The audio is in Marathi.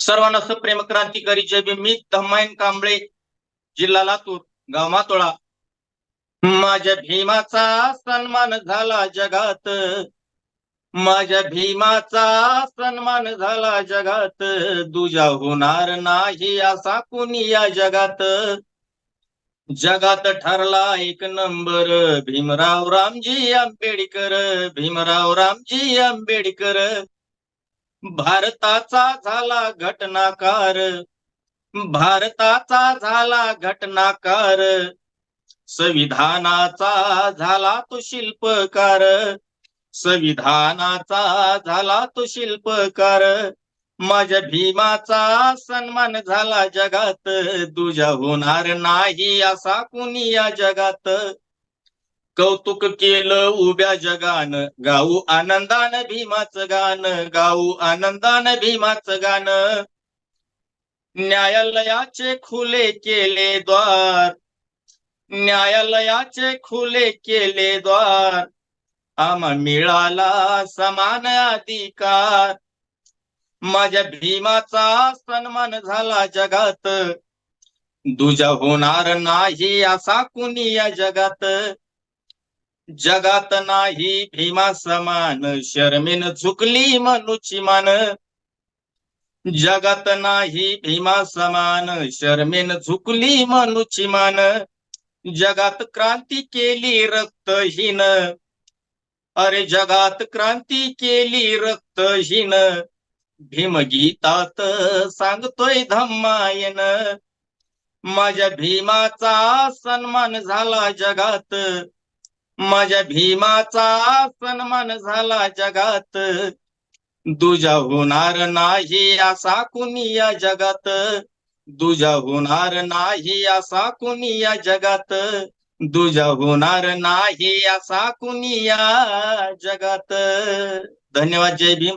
सर्वांना प्रेम क्रांतिकारी जय भीम. मी धम्मायन कांबळे जिल्हा लातूर गाव मातोळा माझ्या भीमाचा सन्मान झाला जगात. माझ्या भीमाचा सन्मान झाला जगात. दुजा होणार नाही असा कुणी या जगात. जगात ठरला एक नंबर भीमराव रामजी आंबेडकर भीमराव रामजी आंबेडकर. भारताचा झाला घटनाकार भारताचा झाला घटनाकार. संविधानाचा झाला तो शिल्पकार संविधानाचा झाला तो शिल्पकार. माझ्या भीमाचा सन्मान झाला जगात. तुझ्या होणार नाही असा कुणी या जगात? कौतुक केलं उभ्या जगान. गाऊ आनंदान भीमाचं गाण गाऊ आनंदान भीमाचं गाण न्यायालयाचे खुले केले द्वार. न्यायालयाचे खुले केले द्वार. आम्हा मिळाला समान अधिकार. माझ्या भीमाचा सन्मान झाला जगात. दुजा होणार नाही असा कुणी या जगात? जगात नाही भीमा समान शर्मेन झुकली मनुची मान. जगात नाही भीमा समान शर्मेन झुकली मनुची मान. जगात क्रांती केली रक्तहीन. अरे जगात क्रांती केली रक्तहीन. भीमगीतात सांगतोय धम्मायन. माझ्या भीमाचा सन्मान झाला जगात. माझ्या भीमाचा सन्मान झाला जगात. दुजा होणार नाही असा कुणी या जगात? दुजा होणार नाही असा कुणी या जगात? दुजा होणार नाही असा कुणी या जगात? धन्यवाद जय भीम.